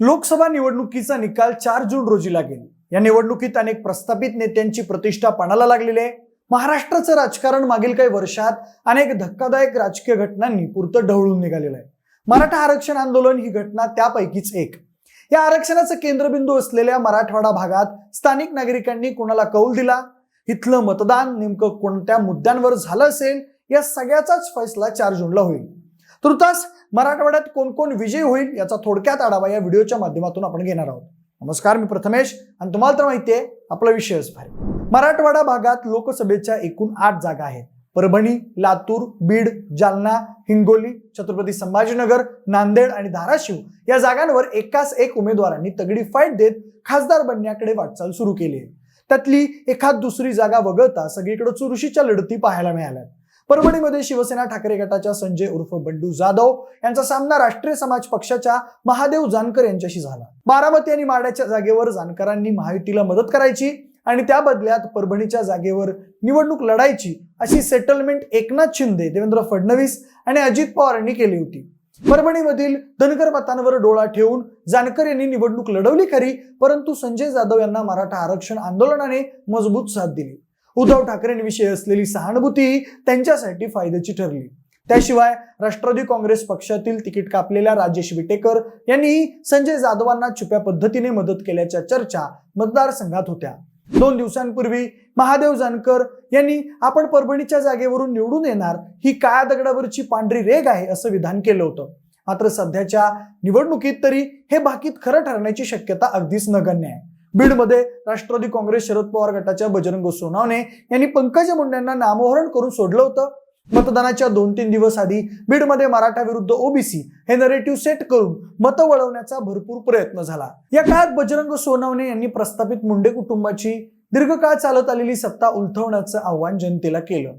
लोकसभा निवडणुकीचा निकाल चार जून रोजी लागेल. या निवडणुकीत अनेक प्रस्थापित नेत्यांची प्रतिष्ठा पणाला लागलेली आहे. महाराष्ट्राचं राजकारण मागील काही वर्षात अनेक धक्कादायक राजकीय घटनांनी पुरतं ढवळून निघालेलं आहे. मराठा आरक्षण आंदोलन ही घटना त्यापैकीच एक. या आरक्षणाचं केंद्रबिंदू असलेल्या मराठवाडा भागात स्थानिक नागरिकांनी कोणाला कौल दिला? इथलं मतदान नेमकं कोणत्या मुद्द्यांवर झालं असेल? या सगळ्याचाच फैसला चार जूनला होईल. तुर्तास मराठवाड्यात कोण कोण विजयी होईल याचा थोडक्यात आढावा या व्हिडिओच्या माध्यमातून आपण घेणार आहोत. नमस्कार मी प्रथमेश आणि तुम्हाला तर माहिती आहे आपला विषयच भारी. मराठवाडा भागात लोकसभेच्या एकूण आठ जागा आहेत. परभणी लातूर बीड जालना हिंगोली छत्रपती संभाजीनगर नांदेड आणि धाराशिव या जागांवर एकाच एक उमेदवारांनी तगडी फाईट देत खासदार बनण्याकडे वाटचाल सुरू केली आहे. त्यातली एखाद दुसरी जागा वगळता सगळीकडे चुरशीच्या लढती पाहायला मिळाल्या परभणीमध्ये शिवसेना ठाकरे गटाच्या संजय उर्फ बंडू जाधव यांचा सामना राष्ट्रीय समाज पक्षाच्या महादेव जानकर यांच्याशी झाला. बारामती आणि माड्याच्या जागेवर जानकरांनी महायुतीला मदत करायची आणि त्या बदल्यात परभणीच्या जागेवर निवडणूक लढायची अशी सेटलमेंट एकनाथ शिंदे देवेंद्र फडणवीस आणि अजित पवार यांनी केली होती. परभणीमधील धनगर मतांवर डोळा ठेवून जानकर यांनी निवडणूक लढवली खरी परंतु संजय जाधव यांना मराठा आरक्षण आंदोलनाने मजबूत साथ दिली. उद्धव ठाकरेंविषयी असलेली सहानुभूती त्यांच्यासाठी फायद्याची ठरली. त्याशिवाय राष्ट्रवादी काँग्रेस पक्षातील तिकीट कापलेल्या राजेश विटेकर यांनी संजय जाधवांना छुप्या पद्धतीने मदत केल्याच्या चर्चा मतदारसंघात होत्या. दोन दिवसांपूर्वी महादेव जानकर यांनी आपण परभणीच्या जागेवरून निवडून येणार ही काळ्या दगडावरची पांढरी रेग आहे असं विधान केलं होतं. मात्र सध्याच्या निवडणुकीत तरी हे भाकीत खरं ठरण्याची शक्यता अगदीच नगण्य आहे. बीडमध्ये राष्ट्रवादी काँग्रेस शरद पवार गटाच्या बजरंग सोनावणे यांनी पंकजा मुंडेंना नामोहरण करून सोडलं होतं. मतदानाच्या दोन तीन दिवस आधी बीडमध्ये मराठा विरुद्ध ओबीसी हे नरेटिव्ह सेट करून मतं वळवण्याचा भरपूर प्रयत्न झाला. या काळात बजरंग सोनावणे यांनी प्रस्थापित मुंडे कुटुंबाची दीर्घकाळ चालत आलेली सत्ता उलथवण्याचं आव्हान जनतेला केलं.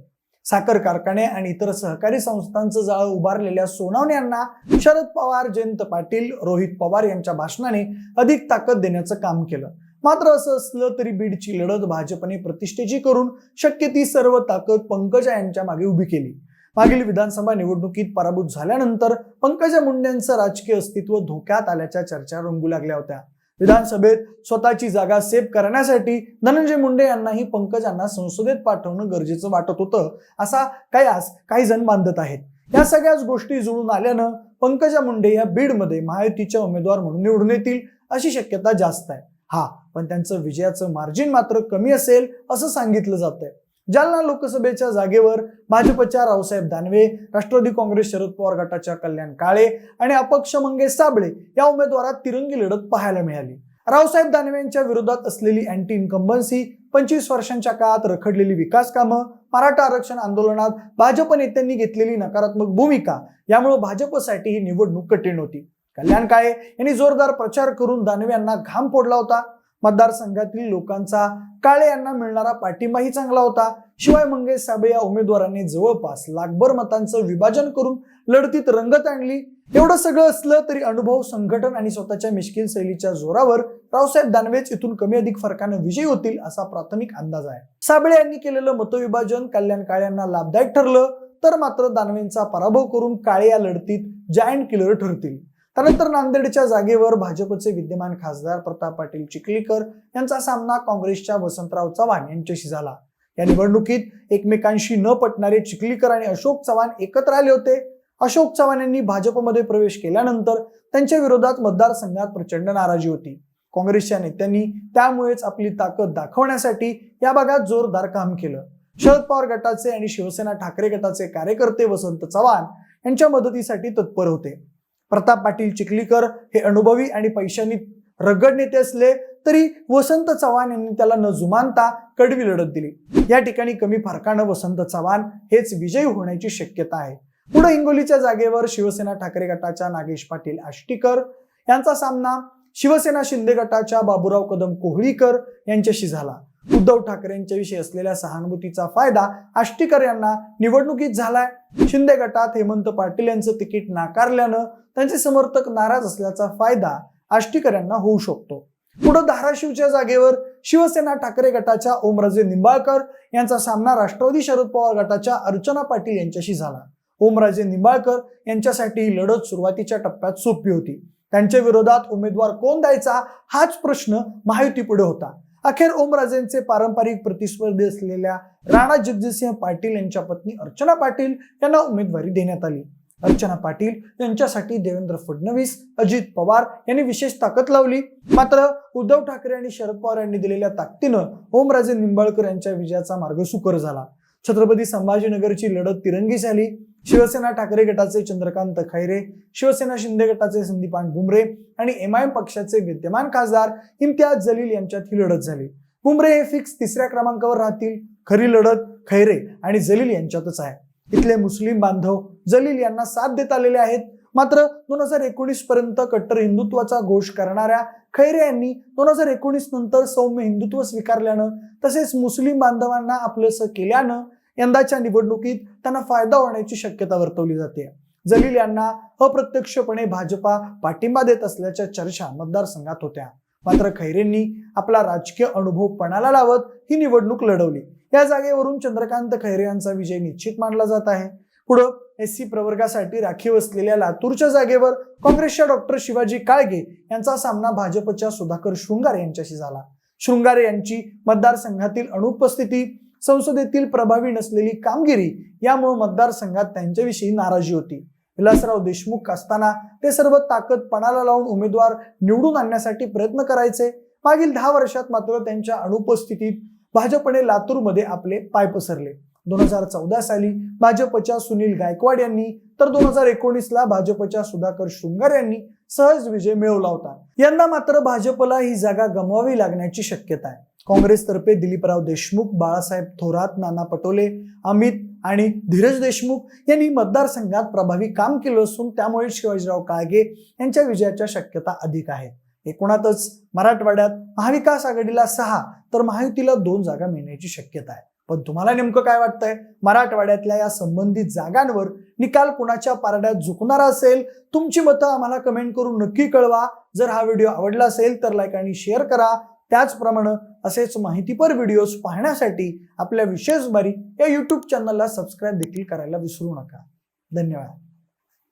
साखर कारखाने आणि इतर सहकारी संस्थांचं जाळं उभारलेल्या सोनावणे यांना शरद पवार जयंत पाटील रोहित पवार यांच्या भाषणाने अधिक ताकद देण्याचं काम केलं. मात्र असं असलं तरी बीडची लढत भाजपने प्रतिष्ठेची करून शक्य ती सर्व ताकद पंकजा यांच्या मागे उभी केली. मागील विधानसभा निवडणुकीत पराभूत झाल्यानंतर पंकजा मुंडेंचं राजकीय अस्तित्व धोक्यात आल्याच्या चर्चा रंगू लागल्या होत्या. विधानसभेत स्वतःची जागा सेफ करण्यासाठी धनंजय मुंडे यांनाही पंकजांना संसदेत पाठवणं गरजेचं वाटत होतं असा कयास काही जण बांधत आहेत. या सगळ्याच गोष्टी जुळून आल्यानं पंकजा मुंडे या बीडमध्ये महायुतीच्या उमेदवार म्हणून निवडून येतील अशी शक्यता जास्त आहे. हा पण त्यांचं विजयाचं मार्जिन मात्र कमी असेल असं सांगितलं जात आहे जालना लोकसभेच्या जागेवर भाजपच्या रावसाहेब दानवे राष्ट्रवादी काँग्रेस शरद पवार गटाच्या कल्याण काळे आणि अपक्ष मंगेश साबळे या उमेदवारात तिरंगी लढत पाहायला मिळाली. रावसाहेब दानवे यांच्या विरोधात असलेली अँटी इन्कम्बन्सी पंचवीस वर्षांच्या काळात रखडलेली विकास कामं मराठा आरक्षण आंदोलनात भाजप नेत्यांनी घेतलेली नकारात्मक भूमिका यामुळे भाजपसाठी ही निवडणूक कठीण होती. कल्याण काळे यांनी जोरदार प्रचार करून दानवे यांना घाम फोडला होता. मतदारसंघातील लोकांचा काळे यांना मिळणारा पाठिंबाही चांगला होता. शिवाय मंगेश साबळे या उमेदवारांनी जवळपास लाखभर मतांचं विभाजन करून लढतीत रंगत आणली. एवढं सगळं असलं तरी अनुभव संघटन आणि स्वतःच्या मिश्किल शैलीच्या जोरावर रावसाहेब दानवेच इथून कमी अधिक फरकानं विजयी होतील असा प्राथमिक अंदाज आहे. साबळे यांनी केलेलं मतविभाजन कल्याण काळे यांना लाभदायक ठरलं तर मात्र दानवेंचा पराभव करून काळे या लढतीत जायंट किलर ठरतील. त्यानंतर नांदेडच्या जागेवर भाजपचे विद्यमान खासदार प्रताप पाटील चिखलीकर यांचा सामना काँग्रेसच्या वसंतराव चव्हाण यांच्याशी झाला. या निवडणुकीत एकमेकांशी न पटणारे चिखलीकर आणि अशोक चव्हाण एकत्र आले होते. अशोक चव्हाण यांनी भाजपमध्ये प्रवेश केल्यानंतर त्यांच्या विरोधात मतदारसंघात प्रचंड नाराजी होती. काँग्रेसच्या नेत्यांनी त्यामुळेच आपली ताकद दाखवण्यासाठी या भागात जोरदार काम केलं. शरद पवार गटाचे आणि शिवसेना ठाकरे गटाचे कार्यकर्ते वसंत चव्हाण यांच्या मदतीसाठी तत्पर होते. प्रताप पाटील चिखलीकर हे अनुभवी आणि पैशांनी रगड नेते असले तरी वसंत चव्हाण यांनी त्याला न जुमानता कडवी लढत दिली. या ठिकाणी कमी फरकानं वसंत चव्हाण हेच विजयी होण्याची शक्यता आहे. पुढे हिंगोलीच्या जागेवर शिवसेना ठाकरे गटाच्या नागेश पाटील आष्टीकर यांचा सामना शिवसेना शिंदे गटाच्या बाबुराव कदम कोहळीकर यांच्याशी झाला. उद्धव ठाकरेंच्याविषयी असलेल्या सहानुभूतीचा फायदा आष्टीकर यांना निवडणुकीत झालाय. शिंदे गटात हेमंत पाटील यांचं तिकीट नाकारल्यानं त्यांचे समर्थक नाराज असल्याचा फायदा आष्टीकर यांना होऊ शकतो. पुढे धाराशिवच्या जागेवर शिवसेना ठाकरे गटाच्या ओमराजे निंबाळकर यांचा सामना राष्ट्रवादी शरद पवार गटाच्या अर्चना पाटील यांच्याशी झाला. ओमराजे निंबाळकर यांच्यासाठी ही लढत सुरुवातीच्या टप्प्यात सोपी होती. त्यांच्या विरोधात उमेदवार कोण द्यायचा हाच प्रश्न महायुतीपुढे होता. अखेर ओमराजेंचे पारंपरिक प्रतिस्पर्धी असलेल्या राणा जगजितसिंह पाटील यांच्या पत्नी अर्चना पाटील यांना उमेदवारी देण्यात आली. अर्चना पाटील यांच्यासाठी देवेंद्र फडणवीस अजित पवार यांनी विशेष ताकद लावली. मात्र उद्धव ठाकरे आणि शरद पवार यांनी दिलेल्या ताकदीनं ओमराजे निंबाळकर यांच्या विजयाचा मार्ग सुकर झाला. छत्रपती संभाजीनगरची लढत तिरंगी झाली. शिवसेना ठाकरे गटाचे चंद्रकांत खैरे शिवसेना शिंदे गटाचे संदीपान बुमरे आणि एम आय एम पक्षाचे विद्यमान खासदार इम्तियाज जलील यांच्यात ही लढत झाली. बुमरे हे फिक्स तिसऱ्या क्रमांकावर राहतील खरी लढत खैरे आणि जलील यांच्यातच आहे. इथले मुस्लिम बांधव जलील यांना साथ देत आलेले आहेत. मात्र दोन हजार एकोणीस पर्यंत कट्टर हिंदुत्वाचा घोष करणाऱ्या खैरे यांनी दोन हजार एकोणीस नंतर सौम्य हिंदुत्व स्वीकारल्यानं तसेच मुस्लिम बांधवांना आपलंसं केल्यानं यंदाच्या निवडणुकीत त्यांना फायदा होण्याची शक्यता वर्तवली जाते. जलील यांना अप्रत्यक्षपणे भाजपा पाठिंबा देत असल्याच्या चर्चा मतदारसंघात होत्या. मात्र खैरेंनी आपला राजकीय अनुभव पणाला लावत ही निवडणूक लढवली. या जागेवरून चंद्रकांत खैरे यांचा विजय निश्चित मानला जात आहे. पुढं एस सी प्रवर्गासाठी राखीव असलेल्या लातूरच्या जागेवर काँग्रेसच्या डॉक्टर शिवाजी काळगे यांचा सामना भाजपच्या सुधाकर शृंगारे यांच्याशी झाला. शृंगारे यांची मतदारसंघातील अनुपस्थिती संसदेतील प्रभावी नसलेली कामगिरी यामुळे मतदारसंघात त्यांच्याविषयी नाराजी होती. विलासराव देशमुख असताना ते सर्व ताकद पणाला लावून उमेदवार निवडून आणण्यासाठी प्रयत्न करायचे. मागील दहा वर्षात मात्र त्यांच्या अनुपस्थितीत भाजपने लातूरमध्ये आपले पाय पसरले. दोन हजार चौदा साली भाजपच्या सुनील गायकवाड यांनी तर दोन हजार एकोणीसला भाजपच्या सुधाकर शृंगार यांनी सहज विजय मिळवला होता. यंदा मात्र भाजपला ही जागा गमवावी लागण्याची शक्यता आहे. काँग्रेसतर्फे दिलीपराव देशमुख बाळासाहेब थोरात नाना पटोले अमित आणि धीरज देशमुख यांनी मतदारसंघात प्रभावी काम केलं असून त्यामुळे शिवाजीराव काळगे यांच्या विजयाच्या शक्यता अधिक आहेत. एकूणातच मराठवाड्यात महाविकास आघाडीला सहा तर महायुतीला दोन जागा मिळण्याची शक्यता आहे. पण तुम्हाला नेमकं काय वाटतंय? मराठवाड्यातल्या या संबंधित जागांवर निकाल कुणाच्या पारड्यात झुकणारा असेल? तुमची मतं आम्हाला कमेंट करून नक्की कळवा. जर हा व्हिडिओ आवडला असेल तर लाईक आणि शेअर करा. त्याचप्रमाणे असेच माहितीपर व्हिडिओज पाहण्यासाठी आपल्या विशेष बारी या यूट्यूब चॅनलला सबस्क्राईब देखील करायला विसरू नका. धन्यवाद.